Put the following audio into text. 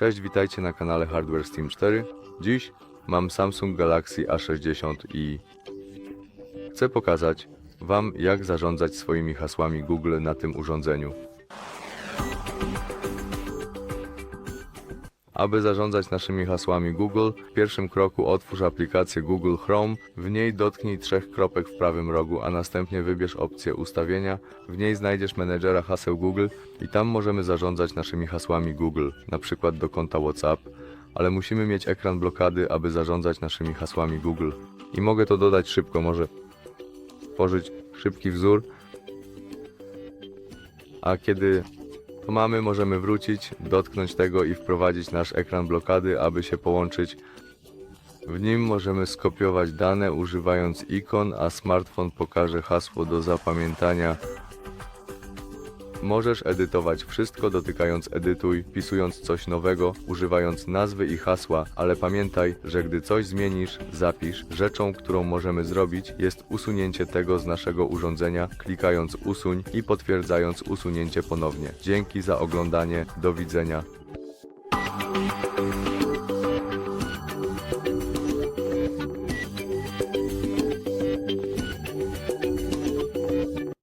Cześć, witajcie na kanale Hardware Steam 4. Dziś mam Samsung Galaxy A60 i chcę pokazać Wam, jak zarządzać swoimi hasłami Google na tym urządzeniu. Aby zarządzać naszymi hasłami Google, w pierwszym kroku otwórz aplikację Google Chrome, w niej dotknij trzech kropek w prawym rogu, a następnie wybierz opcję ustawienia. W niej znajdziesz menedżera haseł Google i tam możemy zarządzać naszymi hasłami Google, przykład do konta WhatsApp, ale musimy mieć ekran blokady, aby zarządzać naszymi hasłami Google. I mogę to dodać szybko, może stworzyć szybki wzór, a kiedy to mamy, możemy wrócić, dotknąć tego i wprowadzić nasz ekran blokady, aby się połączyć. W nim możemy skopiować dane używając ikon, a smartfon pokaże hasło do zapamiętania. Możesz edytować wszystko dotykając edytuj, wpisując coś nowego, używając nazwy i hasła, ale pamiętaj, że gdy coś zmienisz, zapisz. Rzeczą, którą możemy zrobić, jest usunięcie tego z naszego urządzenia, klikając usuń i potwierdzając usunięcie ponownie. Dzięki za oglądanie, do widzenia.